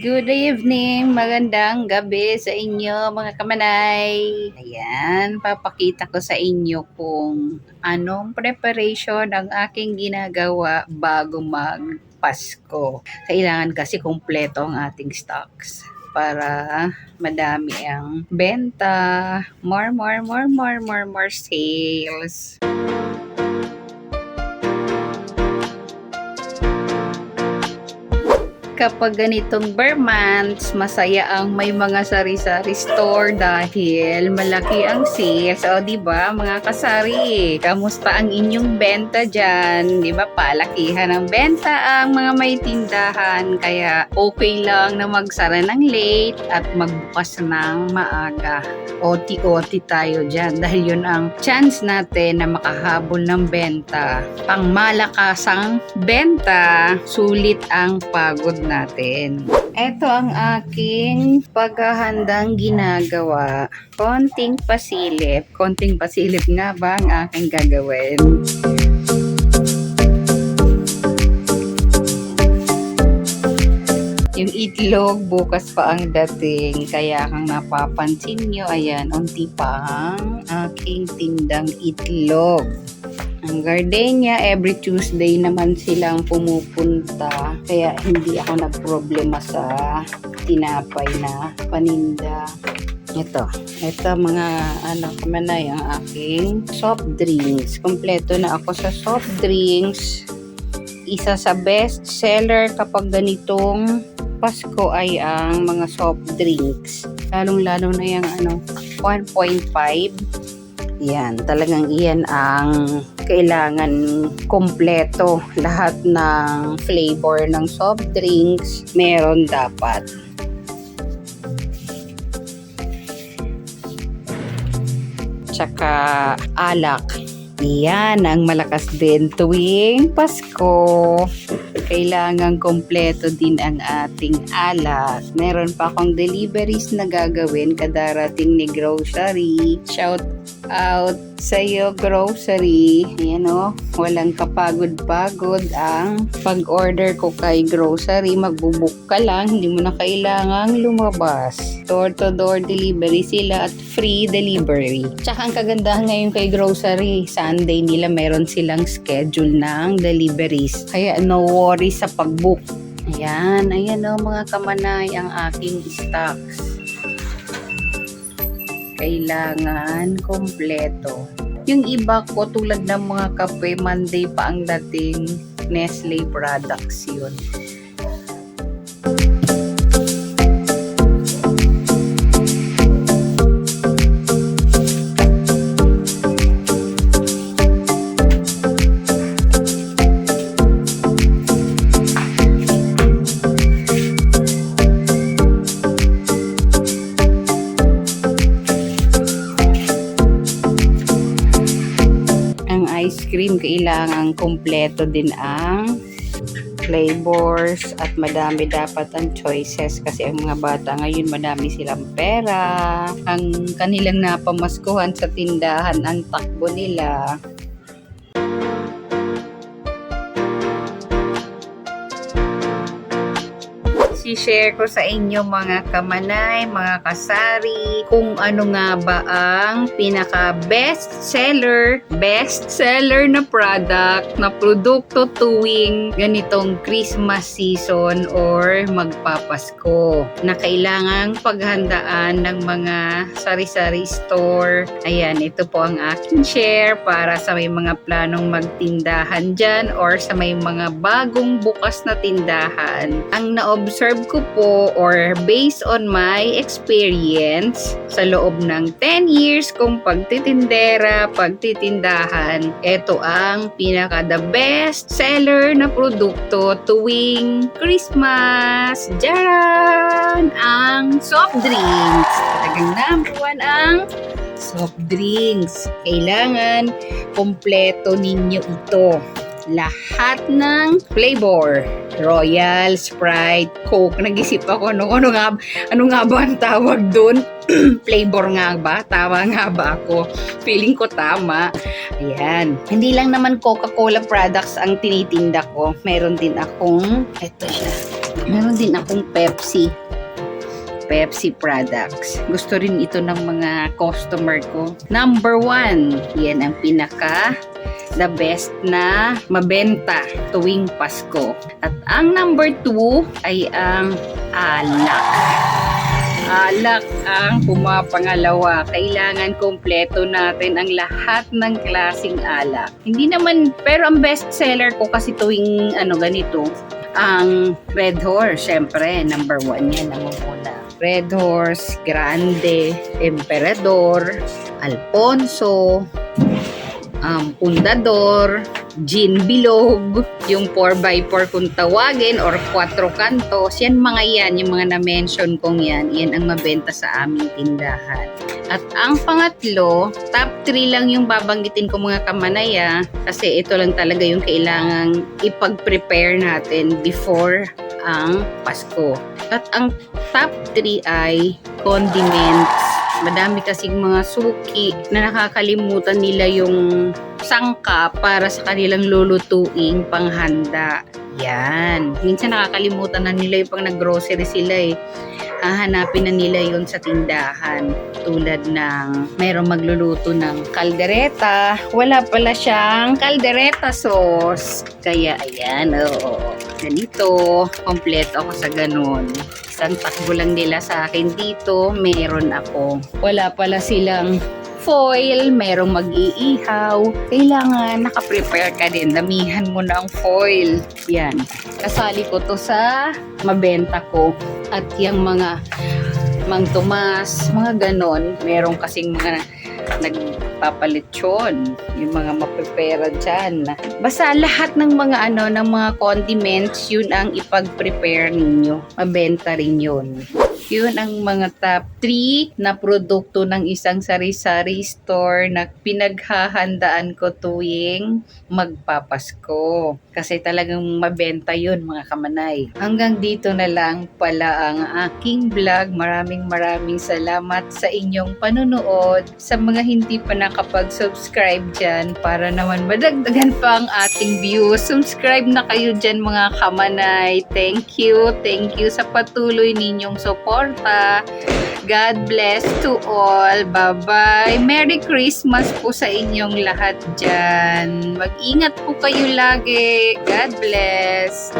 Good evening, magandang gabi sa inyo mga kamanay. Ayan, papakita ko sa inyo kung anong preparation ang aking ginagawa bago mag Pasko. Kailangan kasi kumpleto ang ating stocks para madami ang benta, more, more, more, more, more, more sales. Kapag ganitong bar months, masaya ang may mga sari-sari store dahil malaki ang sales. O, di ba mga kasari? Kamusta ang inyong benta dyan? Di ba palakihan ang benta ang mga may tindahan. Kaya okay lang na magsara ng late at magbukas ng maaga. OT-OT tayo dyan dahil yun ang chance natin na makahabol ng benta. Pang malakasang benta, sulit ang pagod natin. Ito ang aking paghahandang ginagawa. Konting pasilip. Konting pasilip nga ba ang aking gagawin? Yung itlog, bukas pa ang dating. Kaya kang napapansin nyo, ayan, unti pa ang aking tindang itlog. Ang gardenia, every Tuesday naman silang pumupunta. Kaya hindi ako nagproblema sa tinapay na paninda. Ito. Ito mga ano kamanay ang aking soft drinks. Kompleto na ako sa soft drinks. Isa sa best seller kapag ganitong Pasko ay ang mga soft drinks. Lalong-lalo na yung ano, 1.5 yan, talagang iyan ang kailangan kompleto. Lahat ng flavor ng soft drinks, meron dapat. Tsaka alak. Yan ang malakas din tuwing Pasko. Kailangan kompleto din ang ating alak. Meron pa akong deliveries na gagawin kadarating ni grocery. Shout out sa iyo grocery. Ayan o, walang kapagod-pagod ang pag-order ko kay grocery. Magbubuk ka lang, hindi mo na kailangang lumabas. Door-to-door delivery sila at free delivery. Tsaka ang kagandahan ngayon kay grocery, Sunday nila meron silang schedule ng deliveries. Kaya no worry sa pag-book. Ayan, ayan o mga kamanay ang aking stocks kailangan kompleto. Yung iba ko tulad ng mga kape, Monday pa ang dating Nestle products yun. Cream kailangan kompleto din ang flavors at madami dapat ang choices kasi ang mga bata ngayon madami silang pera. Ang kanilang napamaskuhan sa tindahan ang takbo nila share ko sa inyo mga kamanay, mga kasari, kung ano nga ba ang pinaka best seller, best seller na product na produkto tuwing ganitong Christmas season or magpapasko na kailangang paghandaan ng mga sari-sari store. Ayan, ito po ang aking share para sa may mga planong magtindahan dyan or sa may mga bagong bukas na tindahan. Ang na-observe ko po or based on my experience sa loob ng 10 years kong pagtitindera, pagtitindahan, ito ang pinaka the best seller na produkto tuwing Christmas. Jaran! Ang soft drinks. Talagang number one ang soft drinks. Kailangan kompleto ninyo ito. Lahat ng flavor. Royal, Sprite, Coke. Nag-isip ako, ano, ano, nga, ano nga ba ang tawag doon? flavor nga ba? Tama nga ba ako? Feeling ko tama. Ayan. Hindi lang naman Coca-Cola products ang tinitinda ko. Meron din akong, eto siya. Meron din akong Pepsi. Pepsi products. Gusto rin ito ng mga customer ko. Number one, yan ang pinaka the best na mabenta tuwing Pasko. At ang number two ay ang alak. Alak ang pumapangalawa. Kailangan kompleto natin ang lahat ng klasing alak. Hindi naman, pero ang best seller ko kasi tuwing ano ganito, ang Red Horse, syempre, number one yan, namumula. Red Horse, Grande, Emperador, Alfonso, um, Pundador, Gin Bilog, yung 4x4 kung tawagin, or 4 kantos, yan mga yan, yung mga na-mention kong yan, yan ang mabenta sa aming tindahan. At ang pangatlo, top 3 lang yung babanggitin ko mga kamanaya kasi ito lang talaga yung kailangang ipag-prepare natin before ang Pasko. At ang top 3 ay condiments. Madami kasing mga suki na nakakalimutan nila yung sangka para sa kanilang lulutuing panghanda. Yan. Minsan nakakalimutan na nila yung pang nag-grocery sila eh. Hahanapin na nila yon sa tindahan. Tulad ng merong magluluto ng kaldereta. Wala pala siyang kaldereta sauce. Kaya ayan, oo. Ganito, kompleto ako sa ganun. Isang takbo lang nila sa akin dito, meron ako. Wala pala silang foil, merong mag-iihaw. Kailangan nakaprepare ka din. Damihan mo na ang foil. Yan. Kasali ko to sa mabenta ko. At yung mga Mang Tomas, mga ganon. Merong kasing mga nagpapalitsyon, yung mga mapepera dyan. Basta lahat ng mga ano, ng mga condiments, yun ang ipag-prepare ninyo. Mabenta rin yun. Yun ang mga top 3 na produkto ng isang sari-sari store na pinaghahandaan ko tuwing magpapasko. Kasi talagang mabenta yun mga kamanay. Hanggang dito na lang pala ang aking vlog. Maraming maraming salamat sa inyong panunood. Sa mga hindi pa nakapag-subscribe dyan para naman madagdagan pa ang ating views. Subscribe na kayo dyan mga kamanay. Thank you. Thank you sa patuloy ninyong suporta. God bless to all. Bye-bye. Merry Christmas po sa inyong lahat dyan. Mag-ingat po kayo lagi. God bless.